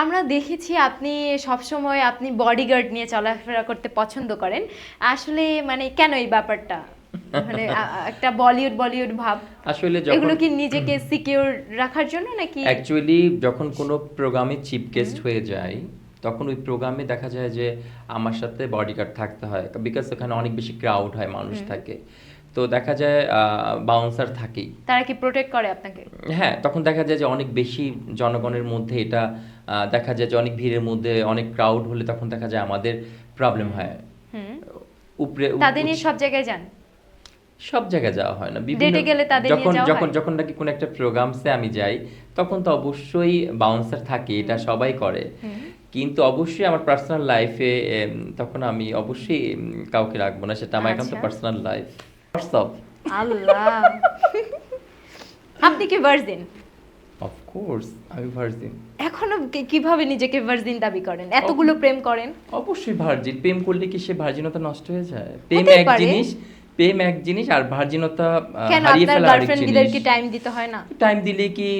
আমরা দেখেছি আপনি সবসময় আপনি বডিগার্ড নিয়ে চলাফেরা করতে পছন্দ করেন। আসলে মানে কেন এই ব্যাপারটা? মানে একটা বলিউড বলিউড ভাব। আসলে যখন এগুলো কি নিজেকে সিকিউর রাখার জন্য নাকি? অ্যাকচুয়ালি যখন কোনো প্রোগ্রামে চিফ গেস্ট হয়ে যায় তখন ওই প্রোগ্রামে দেখা যায় যে আমার সাথে বডিগার্ড থাকতে হয়। বিকজ ওখানে অনেক বেশি ক্রাউড হয় মানুষ থাকে। তো দেখা যায় বাউন্সার থাকেই। তারা কি প্রোটেক্ট করে আপনাকে? হ্যাঁ তখন দেখা যায় যে অনেক বেশি জনগণের মধ্যে এটা দেখা যায় যে অনেক ভিড়ের মধ্যে অনেক ক্রাউড হলে তখন দেখা যায় আমাদের প্রবলেম হয়। উপরে তাদের নিয়ে সব জায়গায় যান? সব জায়গায় যাওয়া হয় না। এ গেলে তাদের যখন যখন যখন নাকি কোনো একটা প্রোগ্রামসে আমি যাই তখন তো অবশ্যই বাউন্সার থাকে এটা সবাই করে। কিন্তু অবশ্যই আমার পার্সোনাল লাইফে তখন আমি অবশ্যই কাউকে রাখব না সেটা আমার এখন তো। পার্সোনাল লাইফ হোয়াটসঅ্যাপ আল্লাহ। আপনি কি ভার্জিন অফকোর্স আমি ভার্জিন এখনও কীভাবে নিজেকে ভার্জিন দাবি করেন? এতগুলো প্রেম করেন? অবশ্যই ভার্জিন প্রেম করলে কি সে ভার্জিনতা নষ্ট হয়ে যায়? প্রেম এক জিনিস প্রেম এক জিনিস আর ভার্জিনতা হারিয়ে ফেলা আরেক গার্লফ্রেন্ডদের কি টাইম দিতে হয় না? টাইম দিলে কি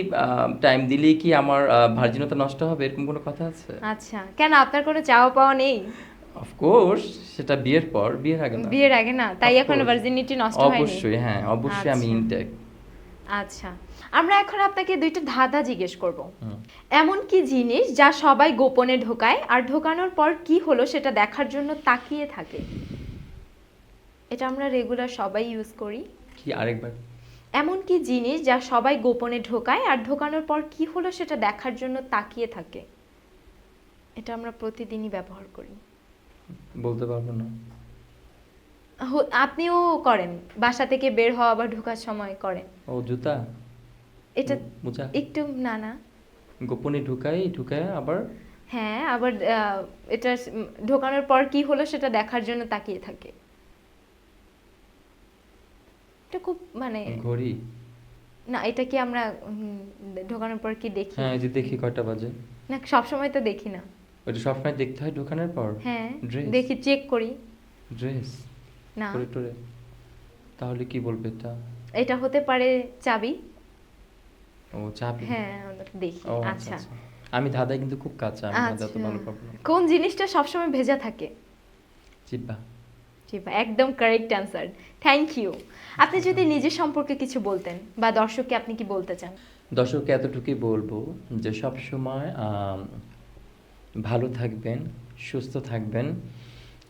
টাইম দিলে কি আমার ভার্জিনতা নষ্ট হবে? এরকম কোনো কথা আছে? আচ্ছা। কেন আপনার কোনো চাওয়া পাওয়া নেই? অফকোর্স সেটা বিয়ের পর বিয়ের আগে না। বিয়ের আগে না তাই এখনও. ভার্জিনিটি নষ্ট হয়নি। অবশ্যই হ্যাঁ অবশ্যই আমি আচ্ছা। ইনটেক আচ্ছা। আমরা এখন আপনাকে দুইটা ধাঁধা জিজ্ঞেস করব। এমন কি জিনিস যা সবাই গোপনে ঢোকায় আর ঢোকানোর পর কি হলো সেটা দেখার জন্য তাকিয়ে থাকে? এটা আমরা রেগুলার সবাই ইউজ করি। কি আরেকবার? এমন কি জিনিস যা সবাই গোপনে ঢোকায় আর ঢোকানোর পর কি হলো সেটা দেখার জন্য তাকিয়ে থাকে? এটা আমরা প্রতিদিনই ব্যবহার করি। বলতে পারব না। আপনিও করেন। বাসা থেকে বের হওয়া বা ঢোকার সময় করেন। ও জুতা? এটা মোজা? একটু না না। গোপনে ঢুকাই ঢুকায় আবার? হ্যাঁ আবার এটা ঢোকানোর পর কি হলো সেটা দেখার জন্য তাকিয়ে থাকে। এটা খুব মানে ঘড়ি? না এটা কি আমরা ঢোকানোর পর কি দেখি? হ্যাঁ যে দেখি কয়টা বাজে। না সব সময় তো দেখি না। ওটা সবসময় দেখতে হয় ঢোকানোর পর? হ্যাঁ ড্রেস দেখি চেক করি। ড্রেস না। করে টরে। তাহলে কি বলবে এটা? এটা হতে পারে চাবি। ও চাবি? হ্যাঁ দেখি। আচ্ছা আচ্ছা। আচ্ছা। আমি ধাঁধায় কিন্তু খুব কাঁচা আমি ধাঁধা তো আচ্ছা। ভালো পাবো কোন জিনিসটা সবসময় ভেজা থাকে? চিপা জি ভাই, একদম কারেক্ট অ্যান্সার থ্যাংক ইউ আপনি যদি নিজের সম্পর্কে কিছু বলতেন বা দর্শককে আপনি কি বলতে চান? দর্শককে এতটুকুই বলব যে সব সময় ভালো থাকবেন সুস্থ থাকবেন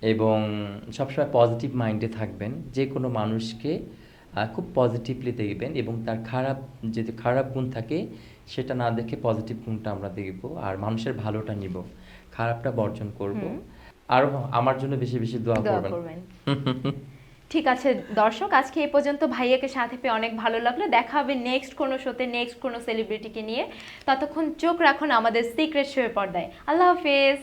এবং সবসময় পজিটিভ মাইন্ডে থাকবেন। যে কোনো মানুষকে খুব পজিটিভলি দেখবেন এবং তার খারাপ যদি খারাপ গুণ থাকে সেটা না দেখে পজিটিভ গুণটা আমরা দেখব আর মানুষের ভালোটা নিব খারাপটা বর্জন করব। আর আমার জন্য বেশি বেশি দোয়া করবেন। ঠিক আছে, দর্শক, আজকে এই পর্যন্ত ভাইয়াকে সাথে পেয়ে অনেক ভালো লাগল। দেখা হবে নেক্সট কোনো শোতে নেক্সট কোনো সেলিব্রিটিকে নিয়ে। ততক্ষণ চোখ রাখুন আমাদের সিক্রেট শোয়ের পর্দায়। আল্লাহ হাফেজ।